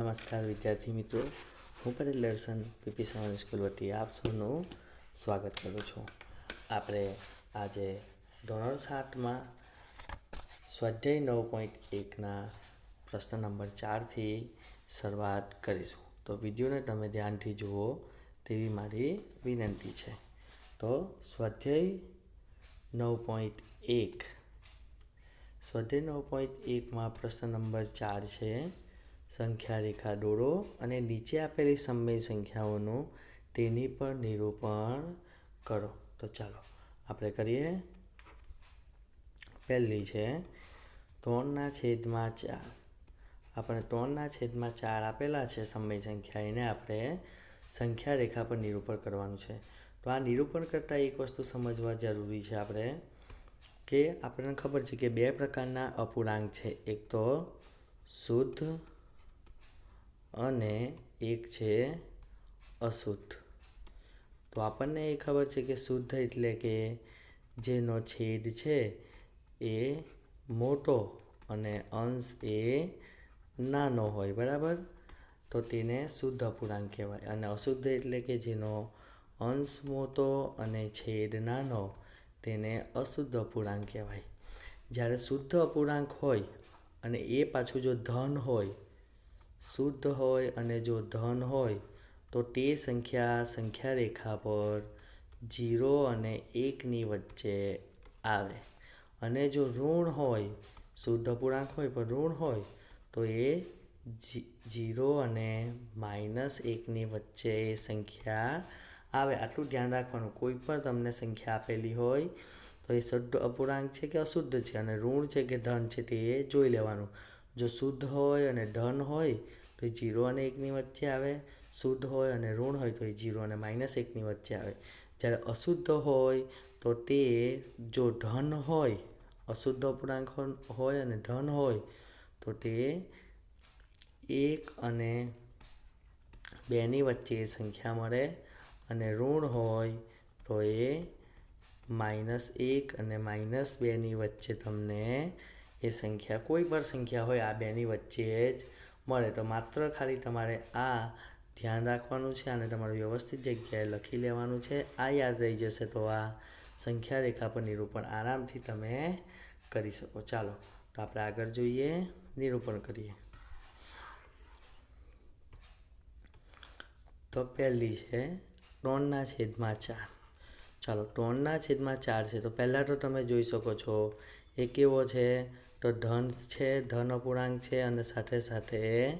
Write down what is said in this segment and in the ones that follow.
નમસ્કાર વિદ્યાર્થી મિત્રો. હું પટેલ દર્શન, પીપી સામાન્ય સ્કૂલ વતી આપ સૌનું સ્વાગત કરું છું. આપણે આજે ધોરણ સાતમાં સ્વાધ્યાય નવ પોઈન્ટ એકના પ્રશ્ન નંબર ચારથી શરૂઆત કરીશું. તો વિડીયોને તમે ધ્યાનથી જુઓ તેવી મારી વિનંતી છે. તો સ્વાધ્યાય નવ પોઈન્ટ એક. સ્વાધ્યાય નવ પોઈન્ટ એકમાં પ્રશ્ન નંબર ચાર છે સંખ્યા રેખા દોરો અને નીચે આપેલી સમય સંખ્યાઓનું તેની પર નિરૂપણ કરો. તો ચાલો, આપણે કરીએ. પહેલી છે, ત્રણના છેદમાં ચાર. આપણે ત્રણના છેદમાં ચાર આપેલા છે સમય સંખ્યા, એને આપણે સંખ્યા રેખા પર નિરૂપણ કરવાનું છે. તો આ નિરૂપણ કરતાં એક વસ્તુ સમજવા જરૂરી છે આપણે, કે આપણને ખબર છે કે બે પ્રકારના અપૂર્ણાંક છે. એક તો શુદ્ધ અને એક છે અશુદ્ધ. તો આપણને એ ખબર છે કે શુદ્ધ એટલે કે જેનો છેદ છે એ મોટો અને અંશ એ નાનો હોય, બરાબર? તો તેને શુદ્ધ અપૂર્ણાંક કહેવાય. અને અશુદ્ધ એટલે કે જેનો અંશ મોટો અને છેદ નાનો, તેને અશુદ્ધ અપૂર્ણાંક કહેવાય. જ્યારે શુદ્ધ અપૂર્ણાંક હોય અને એ પાછું જો ધન હોય શુદ્ધ હોય અને જો ધન હોય, તો તે સંખ્યા સંખ્યા રેખા પર જીરો અને એકની વચ્ચે આવે. અને જો ઋણ હોય, શુદ્ધ અપૂર્ણાંક હોય પણ ઋણ હોય, તો એ જીરો અને માઇનસ એકની વચ્ચે એ સંખ્યા આવે. આટલું ધ્યાન રાખવાનું. કોઈ પણ તમને સંખ્યા આપેલી હોય, તો એ શુદ્ધ અપૂર્ણાંક છે કે અશુદ્ધ છે અને ઋણ છે કે ધન છે તે જોઈ લેવાનું. જો શુદ્ધ હોય અને ધન હોય, તો એ જીરો અને એકની વચ્ચે આવે. શુદ્ધ હોય અને ઋણ હોય, તો એ જીરો અને માઇનસ એકની વચ્ચે આવે. જ્યારે અશુદ્ધ હોય, તો તે જો ધન હોય, અશુદ્ધ અપૂર્ણાંક હોય અને ધન હોય, તો તે એક અને બેની વચ્ચે એ સંખ્યા મળે. અને ઋણ હોય, તો એ માઇનસ એક અને માઇનસ બેની વચ્ચે તમને એ સંખ્યા, કોઈ પણ સંખ્યા હોય આ બેની વચ્ચે જ મળે. તો માત્ર ખાલી તમારે આ ધ્યાન રાખવાનું છે અને તમારે વ્યવસ્થિત જગ્યાએ લખી લેવાનું છે. આ યાદ રહી જશે તો આ સંખ્યા રેખા પર નિરૂપણ આરામથી તમે કરી શકો. ચાલો, તો આપણે આગળ જોઈએ. નિરૂપણ કરીએ. તો પહેલી છે ત્રણના છેદમાં ચાર. ચાલો ત્રણના છેદમાં ચાર છે. તો પહેલાં તો તમે જોઈ શકો છો, એ કેવો છે? તો ધન છે, ધન અપૂર્ણાંક છે અને સાથે સાથે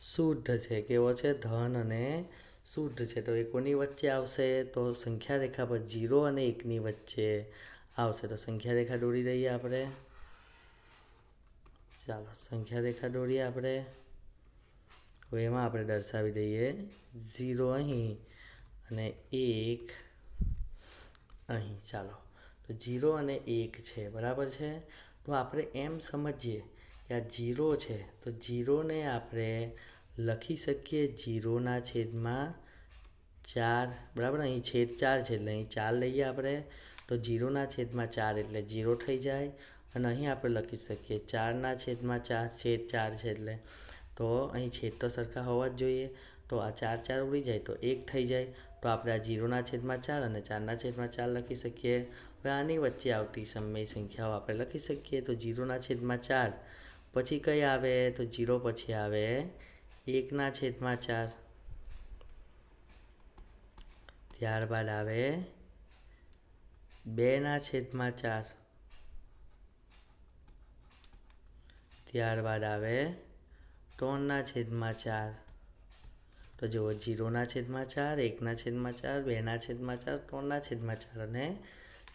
શુદ્ધ છે. કેવો છે? ધન અને શુદ્ધ છે. તો એ કોની વચ્ચે આવશે તો સંખ્યા રેખા પર જીરો અને એકની વચ્ચે આવશે. તો સંખ્યા રેખા દોરી રહીએ આપણે. ચાલો સંખ્યા રેખા દોરીએ આપણે. હવે એમાં આપણે દર્શાવી દઈએ. ઝીરો અહીં અને એક અહીં. ચાલો, તો જીરો અને એક છે. બરાબર છે? તો આપણે એમ સમજીએ કે આ જીરો છે, તો જીરોને આપણે લખી શકીએ જીરોના છેદમાં ચાર, બરાબર? અહીં છેદ ચાર છે એટલે અહીં ચાર લઈએ આપણે. તો જીરોના છેદમાં ચાર એટલે જીરો થઈ જાય. અને અહીં આપણે લખી શકીએ ચારના છેદમાં ચાર, છેદ ચાર છે એટલે. તો અહીં છેદ તો સરખા હોવા જ જોઈએ. તો આ ચાર ચાર ઉડી જાય તો એક થઈ જાય. તો આપણે આ જીરોના છેદમાં ચાર અને ચારના છેદમાં ચાર લખી શકીએ. હવે આની વચ્ચે આવતી સમય સંખ્યાઓ આપણે લખી શકીએ. તો જીરોના છેદમાં ચાર. પછી કઈ આવે? તો જીરો પછી આવે એકના છેદમાં ચાર. ત્યારબાદ આવે બેના છેદમાં ચાર. ત્યારબાદ આવે ત્રણના છેદમાં ચાર. તો જુઓ, જીરોના છેદમાં ચાર, એકના છેદમાં ચાર, બેના છેદમાં ચાર, ત્રણના છેદમાં ચાર અને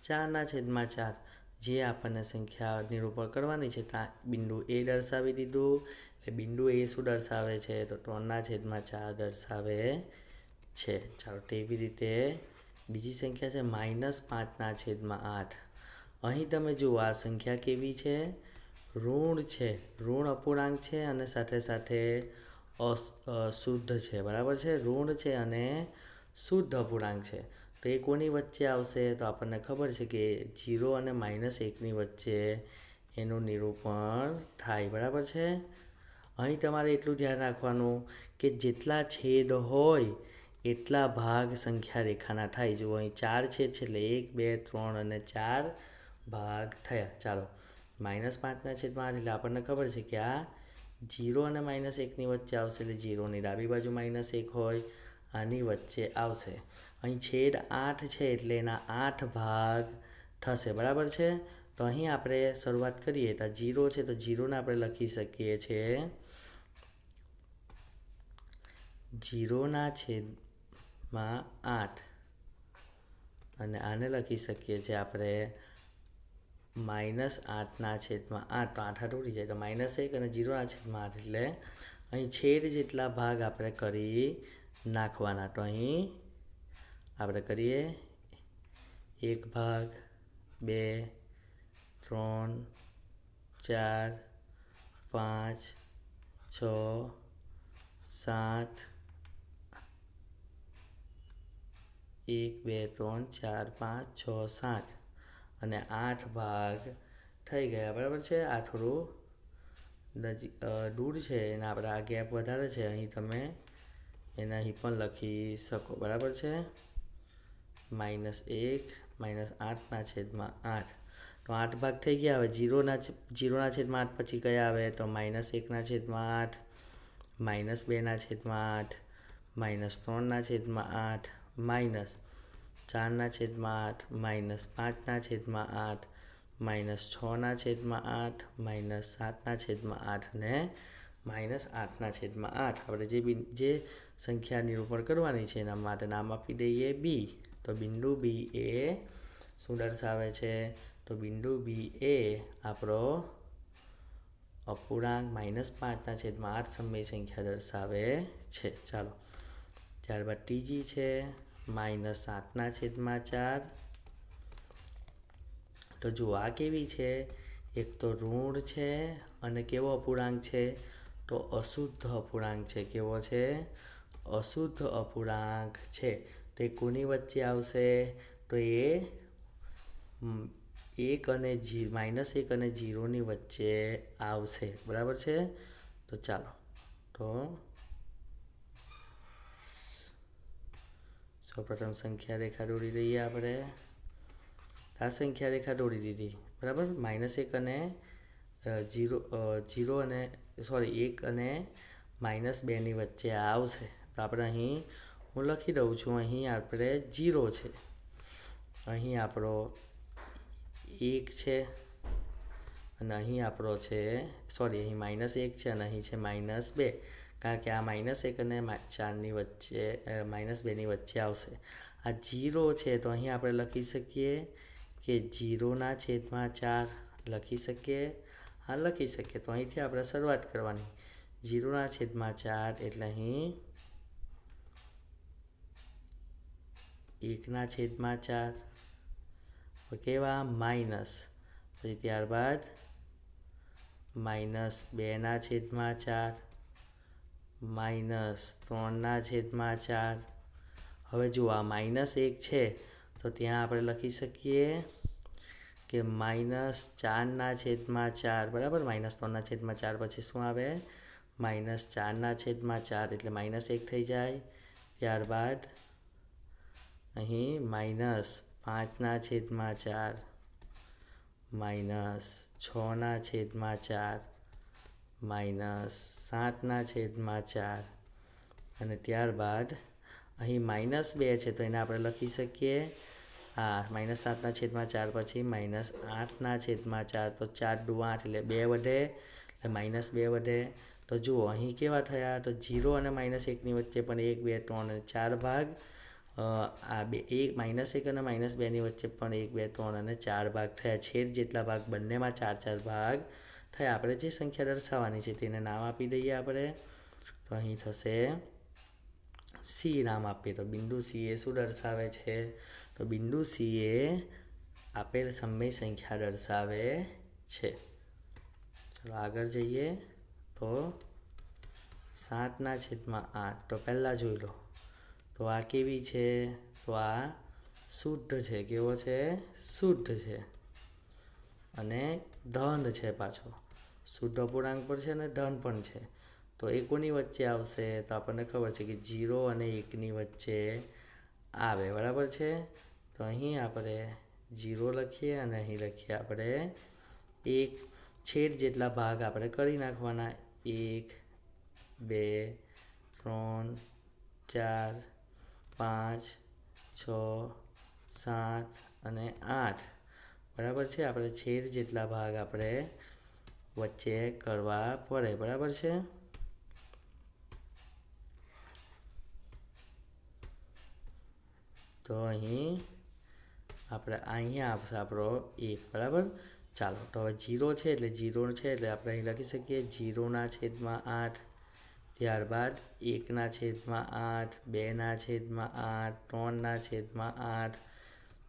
ચારના છેદમાં ચાર. જે આપણને સંખ્યા નિરૂપણ કરવાની છે ત્યાં બિંદુ એ દર્શાવી દીધું. એટલે બિંદુ એ શું દર્શાવે છે? તો ત્રણના છેદમાં ચાર દર્શાવે છે. ચાલો તેવી રીતે બીજી સંખ્યા છે, માઇનસ પાંચના છેદમાં આઠ. અહીં તમે જુઓ, આ સંખ્યા કેવી છે? ઋણ છે. ઋણ અપૂર્ણાંક છે અને સાથે સાથે અશુદ્ધ છે. બરાબર છે? ઋણ છે અને શુદ્ધ અપૂર્ણાંક છે. તો એ કોની વચ્ચે આવશે? તો આપણને ખબર છે કે જીરો અને માઇનસ એકની વચ્ચે એનું નિરૂપણ થાય, બરાબર છે? અહીં તમારે એટલું ધ્યાન રાખવાનું કે જેટલા છેદ હોય એટલા ભાગ સંખ્યા રેખાના થાય. જુઓ, અહીં ચાર છેદ છે એટલે એક, બે, ત્રણ અને ચાર ભાગ થયા. ચાલો, માઇનસ પાંચના છેદમાં એટલે આપણને ખબર છે કે આ જીરો અને માઇનસ એકની વચ્ચે આવશે એટલે જીરોની ડાબી બાજુ માઇનસ એક હોય, આની વચ્ચે આવશે. અહીં છેદ આઠ છે એટલે એના આઠ ભાગ થશે. બરાબર છે? તો અહીં આપણે શરૂઆત કરીએ. તો જીરો છે તો જીરોને આપણે લખી શકીએ છીએ જીરોના છેદમાં આઠ. અને આને લખી શકીએ છીએ આપણે માઇનસ આઠના છેદમાં આઠ. તો આઠ આઠ ઉડી જાય. તો માઇનસ એક અને જીરોના છેદમાં આઠ. એટલે અહીં છેદ જેટલા ભાગ આપણે કરી નાખવાના. તો અહીં આપણે કરીએ. એક ભાગ, બે, ત્રણ, ચાર, પાંચ, છ, સાત, એક, બે, ત્રણ, ચાર, પાંચ, છ, સાત. અને આઠ ભાગ થઈ ગયા. બરાબર છે? આ થોડું નજીક દૂર છે એના આપણે આ ગેપ વધારે છે. અહીં તમે એને અહીં પણ લખી શકો. બરાબર છે? માઇનસ એક માઇનસ આઠના છેદમાં આઠ. તો આઠ ભાગ થઈ ગયા, હવે જીરોના જીરોના છેદમાં આઠ પછી કયા આવે? તો માઇનસ એકના છેદમાં આઠ માઇનસ બેના છેદમાં આઠ માઇનસ ત્રણના છેદમાં આઠ માઇનસ ચારના છેદમાં આઠ માઇનસ પાંચના છેદમાં આઠ માઇનસ છના છેદમાં આઠ માઇનસ સાતના છેદમાં આઠ ને માઇનસ આઠના છેદમાં આઠ. આપણે જે બી, જે સંખ્યા નિરૂપણ કરવાની છે એના માટે નામ આપી દઈએ બી. તો બિંદુ બી એ શું દર્શાવે છે? તો બિંદુ બી એ આપણો અપૂર્ણાંક માઇનસ પાંચના છેદમાં આઠ સમય સંખ્યા દર્શાવે છે. ચાલો, ત્યારબાદ ત્રીજી છે માઇનસ સાતના છેદમાં ચાર. તો જુઓ, આ કેવી છે? એક તો ઋણ છે અને કેવો અપૂર્ણાંક છે? તો અશુદ્ધ અપૂર્ણાંક છે. કેવો છે? અશુદ્ધ અપૂર્ણાંક છે. તો એ કોની વચ્ચે આવશે? તો એ એક અને જી, માઇનસ એક અને જીરોની વચ્ચે આવશે. બરાબર છે? તો ચાલો. તો સૌપ્રથમ સંખ્યા રેખા દોરી દઈએ આપણે. આ સંખ્યા રેખા દોરી દીધી. બરાબર? માઇનસ એક અને જીરો જીરો અને, સોરી, એક અને માઇનસ બેની વચ્ચે આવશે. તો આપણે અહીં હું લખી દઉં છું, અહીં આપણે જીરો છે. અહીં આપણો એક છે અને અહીં આપણો છે સોરી અહીં માઇનસ એક છે અને અહીં છે માઇનસ બે. કારણ કે આ માઇનસ એક અને ચારની વચ્ચે માઇનસ બેની વચ્ચે આવશે. આ જીરો છે તો અહીં આપણે લખી શકીએ કે જીરોના છેદમાં ચાર લખી શકીએ. હા, લખી શકીએ. તો અહીંથી આપણે શરૂઆત કરવાની. જીરોના છેદમાં ચાર એટલે અહીં એકના છેદમાં ચાર. કેવા? માઇનસ. પછી ત્યારબાદ માઇનસ બેના છેદમાં ચાર. માઇનસ ત્રણના છેદમાં ચાર. હવે જુઓ, આ માઇનસ એક છે. તો ત્યાં આપણે લખી શકીએ કે માઇનસ ચારના છેદમાં ચાર. બરાબર? માઇનસ ત્રણના છેદમાં ચાર પછી શું આવે? માઇનસ ચારના છેદમાં ચાર એટલે માઇનસ એક થઈ જાય. ત્યારબાદ અહીં માઇનસ પાંચના છેદમાં ચાર, માઇનસ છના છેદમાં ચાર, માઇનસ સાતના છેદમાં ચાર. અને ત્યારબાદ અહીં માઇનસ બે છે, તો એને આપણે લખી શકીએ આ માઇનસ સાતના છેદમાં ચાર, પછી માઇનસ આઠના છેદમાં ચાર, તો ચાર દુ આઠ એટલે બે વધે. એટલે માઇનસ બે વધે. તો જુઓ, અહીં કેવા થયા? તો જીરો અને માઇનસ એકની વચ્ચે પણ એક, બે, ત્રણ અને ચાર ભાગ આ બે, એક માઇનસ એક અને માઇનસ બેની વચ્ચે પણ એક, બે, ત્રણ અને ચાર ભાગ થયા. છેદ જેટલા ભાગ બંનેમાં ચાર ચાર ભાગ થયા. આપણે જે સંખ્યા દર્શાવવાની છે તેને નામ આપી દઈએ આપણે. તો અહીં થશે સી નામ આપીએ. તો બિંદુ સી એ શું દર્શાવે છે? તો બિંદુ સી એ આપેલ સમય સંખ્યા દર્શાવે છે. ચલો આગળ જઈએ. તો સાતના છેદમાં આઠ. તો પહેલાં જોઈ લો. તો આ કેવી છે? તો આ શુદ્ધ છે. કેવો છે? શુદ્ધ છે. અને ધન છે પાછો. શુદ્ધ અપૂર્ણાંક પણ છે અને ધન પણ છે. તો એ કોની વચ્ચે આવશે? તો આપણને ખબર છે કે જીરો અને એકની વચ્ચે આવે. બરાબર છે? તો અહીં આપણે જીરો લખીએ અને અહીં લખીએ આપણે એક છેદ જેટલા ભાગ આપણે કરી નાખવાના. એક, બે, ત્રણ, ચાર પાંચ, છ, સાત અને આઠ. બરાબર છે? આપણે છેદ જેટલા ભાગ આપણે વચ્ચે કરવા પડે. બરાબર છે? તો અહીં આપણે અહીંયા આવશે આપણો એક. બરાબર? ચાલો, તો હવે જીરો છે એટલે જીરો છે એટલે આપણે અહીં લખી શકીએ જીરોના છેદમાં આઠ. ત્યારબાદ એકના છેદમાં આઠ, બેના છેદમાં આઠ, ત્રણના છેદમાં આઠ,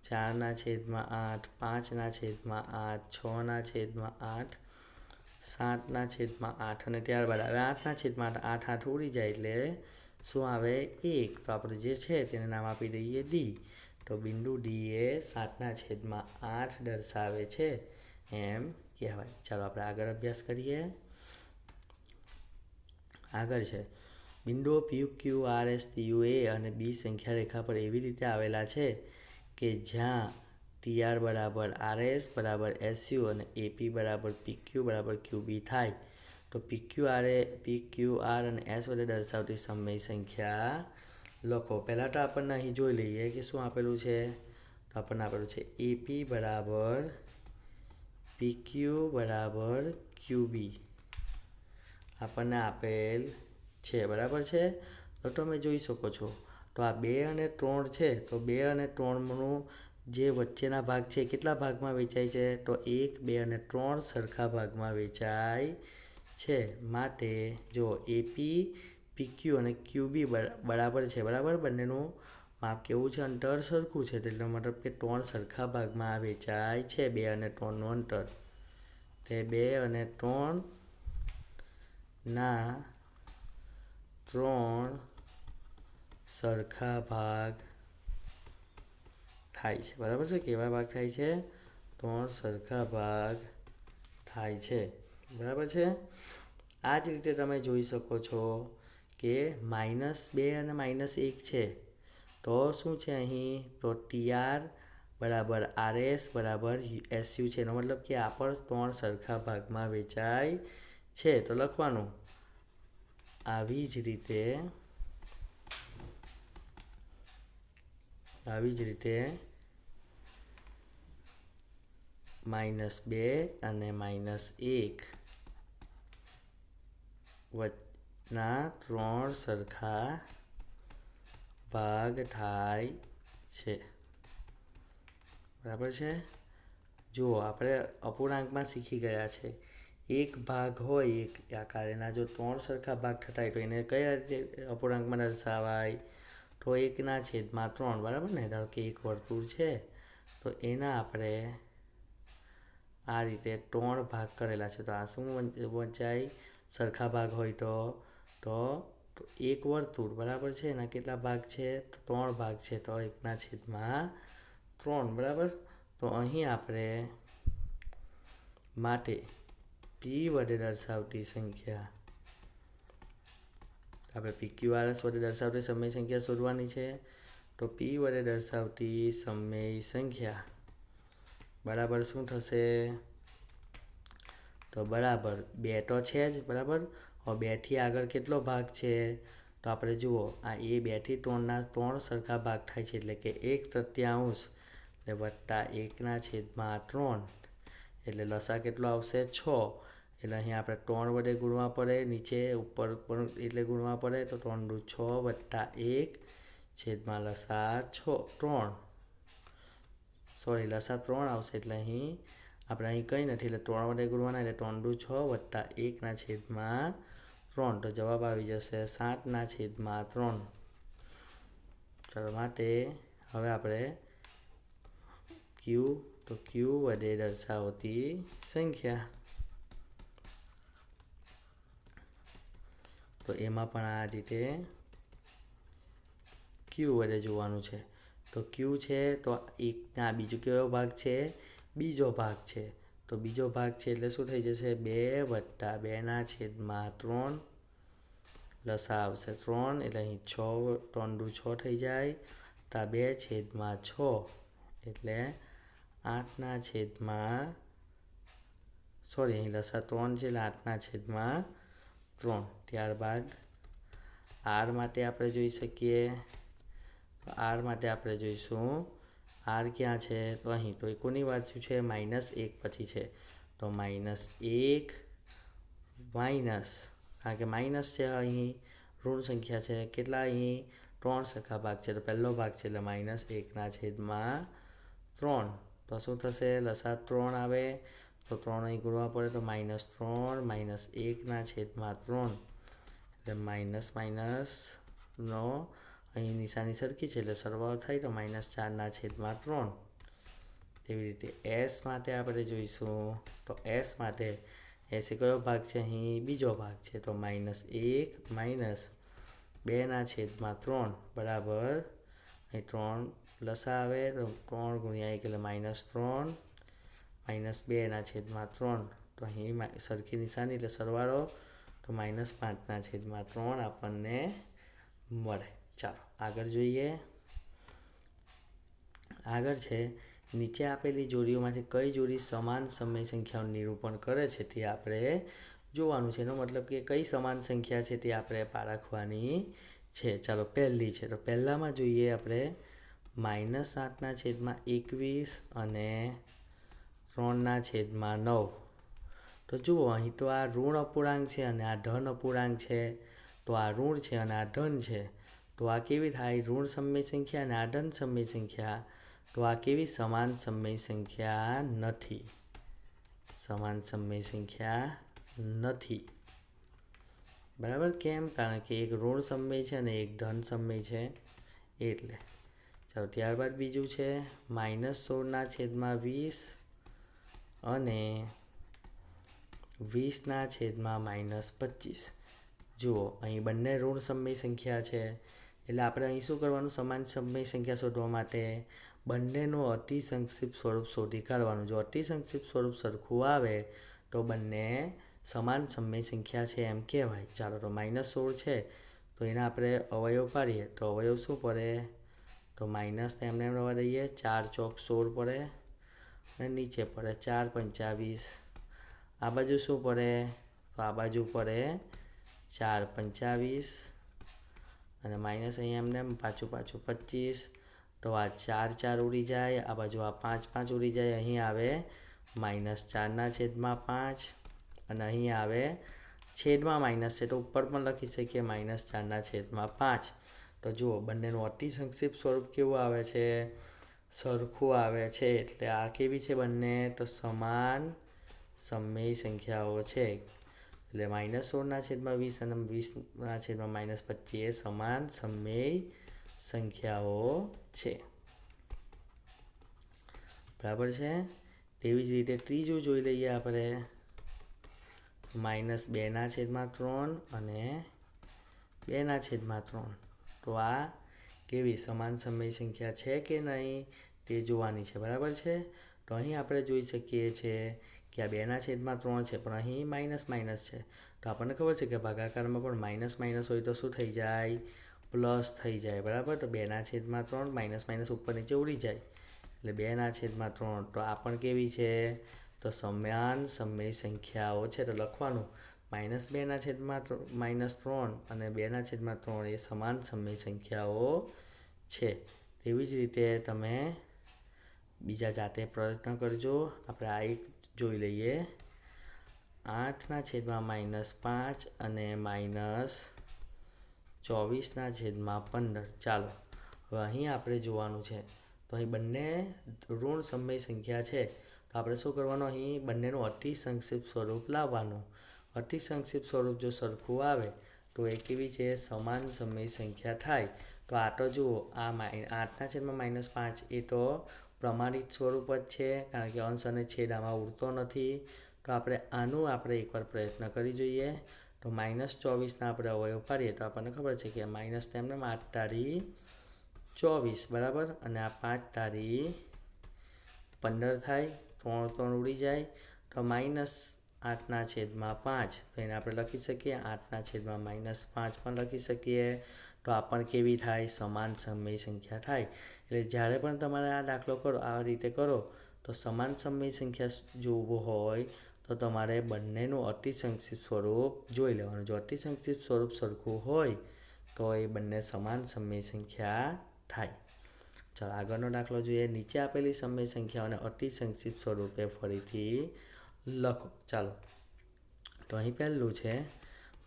ચારના છેદમાં આઠ, પાંચના છેદમાં આઠ, છના છેદમાં આઠ, સાતના છેદમાં આઠ અને ત્યારબાદ હવે આઠના છેદમાં આઠ આઠ આઠ ઉડી જાય એટલે શું આવે? એક. તો આપણે જે છે તેને નામ આપી દઈએ ડી તો બિંદુ ડી એ સાતના છેદમાં આઠ દર્શાવે છે. એમ કહેવાય. ચાલો આપણે આગળ અભ્યાસ કરીએ. આગળ છે. બિંદુઓ P Q R S U A અને બી સંખ્યા રેખા પર એવી રીતે આવેલા છે કે જ્યાં ટી આર બરાબર આર એસ બરાબર એસયુ અને એપી બરાબર પી ક્યુ બરાબર ક્યુબી થાય. તો પી ક્યુ આર એ પી ક્યુ આર અને એસ વડે દર્શાવતી સમય સંખ્યા લખો. પહેલાં તો આપણને અહીં જોઈ લઈએ કે શું આપેલું છે? તો આપણને આપેલું છે એપી બરાબર પી ક્યુ બરાબર ક્યુબી આપણને આપેલ છે, બરાબર છે? તો તમે જોઈ શકો છો. તો આ બે અને ત્રણ છે, તો બે અને ત્રણનું જે વચ્ચેના ભાગ છે કેટલા ભાગમાં વેચાય છે? તો એક, બે અને ત્રણ સરખા ભાગમાં વેચાય છે. માટે જો એપી પીક્યુ અને ક્યુબી બરાબર છે, બરાબર? બંનેનું માપ કેવું છે? અંતર સરખું છે એટલે મતલબ કે ત્રણ સરખા ભાગમાં વેચાય છે, બે અને ત્રણનું અંતર. તે બે અને ત્રણ ના ત્રણ સરખા ભાગ થાય છે. બરાબર છે? કેવા ભાગ થાય છે? ત્રણ સરખા ભાગ થાય છે. બરાબર છે? આ જ રીતે તમે જોઈ શકો છો કે માઇનસ બે અને માઇનસ એક છે. તો શું છે અહીં? તો ટીઆર બરાબર આર એસ બરાબર એસયુ છે. એનો મતલબ કે આ પણ ત્રણ સરખા ભાગમાં વેચાય છે તો લખવાનું. આવી જ રીતે, આવી જ રીતે માઇનસ બે અને માઇનસ એક વચના ત્રણ સરખા ભાગ થાય છે. બરાબર છે? જુઓ, આપણે અપૂર્ણાંકમાં શીખી ગયા છે. એક ભાગ હોય, એક આકાર એના જો ત્રણ સરખા ભાગ થતા હોય, તો એને કયા રીતે અપૂર્ણાંકમાં દર્શાવાય તો એકના છેદમાં ત્રણ, બરાબર ને? ધારો કે એક વર્તુળ છે, તો એના આપણે આ રીતે ત્રણ ભાગ કરેલા છે. તો આ શું વંચાય? સરખા ભાગ હોય તો તો એક વર્તુળ, બરાબર છે? એના કેટલા ભાગ છે? તો ત્રણ ભાગ છે. તો એકના છેદમાં ત્રણ, બરાબર? તો અહીં આપણે માટે પી વડે દર્શાવતી સંખ્યા. આપણે પીક્યુ આર એસ વડે દર્શાવતી સમય સંખ્યા શોધવાની છે. તો પી વડે દર્શાવતી સમય સંખ્યા. બરાબર શું થશે? તો બરાબર બે તો છે જ, બરાબર? હવે બેથી આગળ કેટલો ભાગ છે? તો આપણે જુઓ, આ એ બેથી ત્રણના ત્રણ સરખા ભાગ થાય છે, એટલે કે એક તૃત્યાંશ એટલે વત્તા એકના છેદમાં ત્રણ. એટલે લસા કેટલો આવશે? છ. એટલે અહીં આપણે ત્રણ વડે ગુણવા પડે, નીચે ઉપર પણ એટલે ગુણવા પડે, તો ત્રણ દુ છ વત્તા એક છેદમાં લસા છ, ત્રણ. સોરી લસા ત્રણ આવશે એટલે અહીં આપણે અહીં કંઈ નથી, એટલે ત્રણ વડે ગુણવાના, એટલે ત્રણ દુ છ વત્તા એકના છેદમાં ત્રણ. તો જવાબ આવી જશે સાતના છેદમાં ત્રણ. ચાલો, માટે હવે આપણે ક્યુ તો ક્યુ વડે દર્શાવતી સંખ્યા. તો એમાં પણ આ રીતે ક્યુ વડે જોવાનું છે. તો ક્યુ છે તો એકના બીજો કેવો ભાગ છે? બીજો ભાગ છે. તો બીજો ભાગ છે એટલે શું થઈ જશે? બે વત્તા બેના છેદમાં ત્રણ લસા આવશે ત્રણ એટલે અહીં છ, ત્રણ દુ છ થઈ જાય. તો બે છેદમાં છ એટલે આઠના છેદમાં સોરી, અહીં લસા ત્રણ છે એટલે આઠના છેદમાં ત્રણ. ત્યારબાદ આર માટે આપણે જોઈ શકીએ. આર માટે આપણે જોઈશું. આર ક્યાં છે? તો અહીં. તો એ કોની બાજુ છે? માઇનસ એક પછી છે. તો માઇનસ એક, માઇનસ. કારણ કે માઇનસ છે અહીં. ઋણ સંખ્યા છે. કેટલા અહીં? ત્રણ સરખા ભાગ છે. તો પહેલો ભાગ છે એટલે માઇનસ એકના છેદમાં ત્રણ. તો શું થશે? લસા ત્રણ આવે. તો ત્રણ અહીં ગુણવા પડે તો માઇનસ ત્રણ, માઇનસ એકના છેદમાં ત્રણ. એટલે માઇનસ માઇનસનો અહીં નિશાની સરખી છે એટલે સરવાળો થાય તો માઇનસ ચારના છેદમાં ત્રણ. તેવી રીતે એસ માટે આપણે જોઈશું તો એસ માટે એસ કયો ભાગ છે? અહીં બીજો ભાગ છે તો માઇનસ એક માઇનસ બેના છેદમાં ત્રણ, બરાબર. અહીં ત્રણ લસા આવે તો ત્રણ ગુણ્યા એક એટલે માઇનસ ત્રણ માઇનસ બેના છેદમાં ત્રણ. તો અહીં સરખી નિશાની એટલે સરવાળો તો માઇનસ પાંચના છેદમાં ત્રણ આપણને મળે. ચાલો, આગળ જોઈએ. આગળ છે, નીચે આપેલી જોડીઓમાંથી કઈ જોડી સમાન સમય સંખ્યાનું નિરૂપણ કરે છે તે આપણે જોવાનું છે. એનો મતલબ કે કઈ સમાન સંખ્યા છે તે આપણે પારખવાની છે. ચાલો, પહેલી છે. તો પહેલામાં જોઈએ આપણે માઇનસ આઠના છેદમાં એકવીસ અને ત્રણના છેદમાં નવ. તો જુઓ, અહીં તો આ ઋણ અપૂર્ણાંક છે અને આ ધન અપૂર્ણાંક છે. તો આ ઋણ છે અને આ ધન છે. તો આ કેવી થાય ઋણ સમય સંખ્યા અને આ ધન સમય સંખ્યા. તો આ કેવી? સમાન સમય સંખ્યા નથી. સમાન સમય સંખ્યા નથી. બરાબર? કેમ? કારણ કે એક ઋણ સમય છે અને એક ધન સમય છે. એટલે ચાલો, ત્યારબાદ બીજું છે. માઇનસ સોળના છેદમાં વીસ અને વીસના છેદમાં માઇનસ પચીસ. જુઓ, અહીં બંને ઋણ સમય સંખ્યા છે. એટલે આપણે અહીં શું કરવાનું? સમાન સમય સંખ્યા શોધવા માટે બંનેનું અતિ સંક્ષિપ્ત સ્વરૂપ શોધી કાઢવાનું. જો અતિ સંક્ષિપ્ત સ્વરૂપ સરખું આવે, તો બંને સમાન સમય સંખ્યા છે એમ કહેવાય. ચાલો, તો માઇનસ સોળ છે, તો એના આપણે અવયવ પાડીએ. તો અવયવ શું પડે? તો માઇનસ એમને એમ રવા દઈએ. ચાર ચોક સોળ પડે અને નીચે પડે ચાર પંચાવીસ આ બાજુ શું પડે? તો આ બાજુ પડે ચાર પંચાવીસ અને માઇનસ અહીંયા એમને એમ પાછું પાછું પચીસ. તો આ ચાર ચાર ઉડી જાય, આ બાજુ આ પાંચ પાંચ ઉડી જાય, અહીં આવે માઇનસ ચારના છેદમાં પાંચ અને અહીં આવે છેદમાં માઇનસ છે. તો ઉપર પણ લખી શકીએ માઇનસ ચારના છેદમાં પાંચ. તો જુઓ, બંનેનું અતિ સંક્ષિપ્ત સ્વરૂપ કેવું આવે છે? સરખું આવે છે. એટલે આ કેવી છે બંને? તો સમાન સમય સંખ્યાઓ છે. એટલે માઇનસ સોળના છેદમાં વીસ અને વીસના છેદમાં માઇનસ પચીસ સમાન સમય સંખ્યાઓ છે. બરાબર છે? તેવી જ રીતે ત્રીજું જોઈ લઈએ આપણે. માઇનસ બેના છેદમાં ત્રણ અને બેના છેદમાં ત્રણ. તો આ કેવી? સમાન સમય સંખ્યા છે કે નહીં? તે જોવાની છે. બરાબર છે? તો અહીં આપણે જોઈ શકીએ છીએ કે આ બેના છેદમાં ત્રણ છે, પણ અહીં માઇનસ માઇનસ છે. તો આપણને ખબર છે કે ભાગાકારમાં પણ માઇનસ માઇનસ હોય તો શું થઈ જાય? પ્લસ થઈ જાય, બરાબર? તો બેના છેદમાં ત્રણ માઇનસ માઇનસ ઉપર નીચે ઉડી જાય. એટલે બેના છેદમાં ત્રણ. તો આ પણ કેવી છે? તો સમાન સમય સંખ્યાઓ છે, તો લખવાનું. માઇનસ બેના છેદમાં માઇનસ ત્રણ અને બેના છેદમાં ત્રણ એ સમાન સમય સંખ્યાઓ છે. તેવી જ રીતે તમે બીજા જાતે પ્રયત્ન કરજો. આપણે આ એક જોઈ લઈએ. આઠના છેદમાં માઇનસ પાંચ અને માઇનસ ચોવીસના છેદમાં પંદર. ચાલો, હવે અહીં આપણે જોવાનું છે. તો અહીં બંને ઋણ સમય સંખ્યા છે. તો આપણે શું કરવાનું? અહીં બંનેનું અતિ સંક્ષિપ્ત સ્વરૂપ લાવવાનું. અતિ સંક્ષિપ્ત સ્વરૂપ જો સરખું આવે, તો એ કેવી છે? સમાન સમય સંખ્યા થાય. તો આ તો જુઓ, આ માઈ, આઠના છેદમાં માઇનસ પાંચ, એ તો પ્રમાણિત સ્વરૂપ જ છે, કારણ કે અંશ અને છેદ આમાં ઉડતો નથી. તો આપણે આનું આપણે એકવાર પ્રયત્ન કરી જોઈએ. તો માઇનસ ચોવીસના આપણે અવયવ પાડીએ તો આપણને ખબર છે કે માઇનસ તેમને આઠ તારી ચોવીસ, બરાબર? અને આ પાંચ તારી પંદર થાય, ત્રણ ત્રણ ઉડી જાય. તો માઇનસ આઠના છેદમાં પાંચ, તો એને આપણે લખી શકીએ. આઠના છેદમાં માઇનસ પાંચ પણ લખી શકીએ. તો આ પણ કેવી થાય? સમાન સમય સંખ્યા થાય. એટલે જ્યારે પણ તમારે આ દાખલો કરો, આ રીતે કરો, તો સમાન સમય સંખ્યા જોવું હોય, તો તમારે બંનેનું અતિસંક્ષિપ્ત સ્વરૂપ જોઈ લેવાનું. જો અતિસંક્ષિપ્ત સ્વરૂપ સરખું હોય, તો એ બંને સમાન સમય સંખ્યા થાય. ચાલો, આગળનો દાખલો જોઈએ. નીચે આપેલી સમય સંખ્યાઓને અતિસંક્ષિપ્ત સ્વરૂપે ફરીથી લખો. ચાલો. તો અહીં પહેલું છે,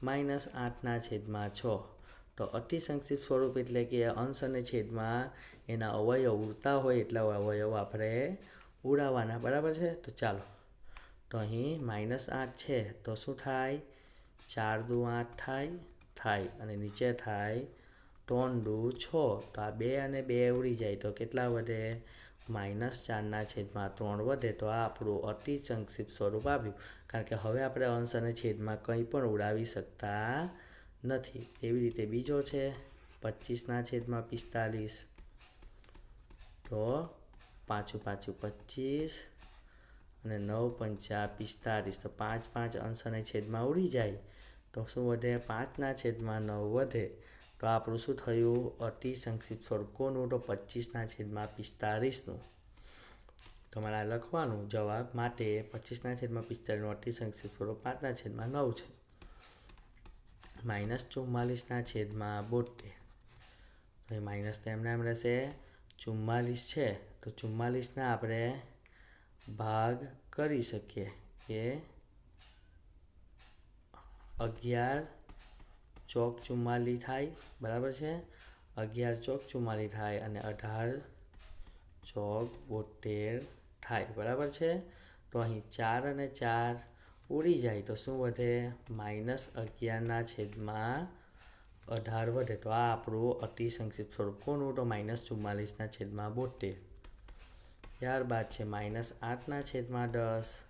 માઇનસ આઠના છેદમાં છ. તો અતિસંક્ષિપ્ત સ્વરૂપ એટલે કે અંશ અને છેદમાં એના અવયવ ઉડતા હોય એટલા અવયવ આપણે ઉડાવવાના બરાબર છે? તો ચાલો. તો અહીં માઇનસ આઠ છે, તો શું થાય? ચાર દુ આઠ થાય થાય. અને નીચે થાય ત્રણ દુ છ. તો આ બે અને બે ઉડી જાય. તો કેટલા વધે? માઇનસ ચારના છેદમાં ત્રણ વધે. તો આ આપણું અતિ સંક્ષિપ્ત સ્વરૂપ આવ્યું. કારણ કે હવે આપણે અંશ અને છેદમાં કંઈ પણ ઉડાવી શકતા નથી. એવી રીતે બીજો છે પચીસના છેદમાં પિસ્તાલીસ. તો પાછું પાછું પચીસ અને નવ પંચા પિસ્તાલીસ. તો પાંચ પાંચ અંશ અને છેદમાં ઉડી જાય. તો શું વધે? પાંચના છેદમાં નવ વધે. તો આપણું શું થયું? અતિ સંક્ષિપ્ત સ્વરૂપ કોનું તો પચીસના છેદમાં પિસ્તાલીસનું. તમારે લખવાનું જવાબ માટે પચીસના છેદમાં પિસ્તાલીસનું અતિ સંક્ષિપ્ત સ્વરૂપ પાંચના છેદમાં નવ છે. માઇનસ ચુમ્માલીસના છેદમાં બોતેર. તો એ માઇનસ તો એમને એમ રહેશે ચુમ્માલીસ છે. તો ચુમ્માલીસના આપણે ભાગ કરી શકીએ કે અગિયાર ચોક ચુમ્માલી થાય, બરાબર છે? અગિયાર ચોક ચુમ્માલી થાય અને અઢાર ચોક બોતેર થાય, બરાબર છે? તો અહીં ચાર અને ચાર ઉડી જાય તો શું વધે? માઇનસ અગિયારના છેદમાં અઢાર વધે. તો આ આપણું અતિ સંક્ષિપ્ત સ્વરૂપ કોનું તો માઇનસ ચુમ્માલીસના છેદમાં બોતેર. ત્યારબાદ છે માઇનસ આઠના છેદમાં દસ.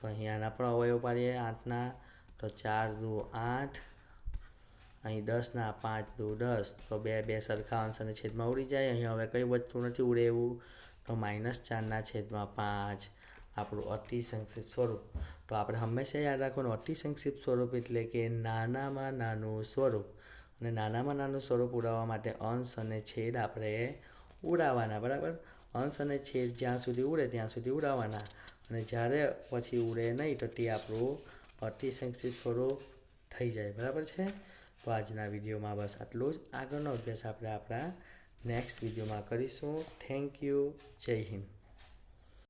તો અહીં આના પણ અવયવ પાડીએ આઠના તો ચાર દુ આઠ. અહીં દસના પાંચ દુ દસ. તો બે બે સરખા અંશ અને છેદમાં ઉડી જાય. અહીં હવે કંઈ વસ્તુ નથી ઉડે એવું? તો માઇનસ ચારના છેદમાં પાંચ. આપણું અતિ સંક્ષિપ્ત સ્વરૂપ. તો આપણે હંમેશા યાદ રાખવાનું, અતિ સંક્ષિપ્ત સ્વરૂપ એટલે કે નાનામાં નાનું સ્વરૂપ. અને નાનામાં નાનું સ્વરૂપ ઉડાવવા માટે અંશ અને છેદ આપણે ઉડાવવાના, બરાબર? અંશ અને છેદ જ્યાં સુધી ઉડે ત્યાં સુધી ઉડાવવાના. અને જ્યારે પછી ઉડે નહીં તો તે આપણું અતિ સંક્ષિપ્ત સ્વરૂપ થઈ જાય, બરાબર છે? તો આજના વિડીયોમાં બસ આટલું જ. આગળનો અભ્યાસ આપણે આપણા નેક્સ્ટ વિડીયોમાં કરીશું. Thank you. જય હિન્દ.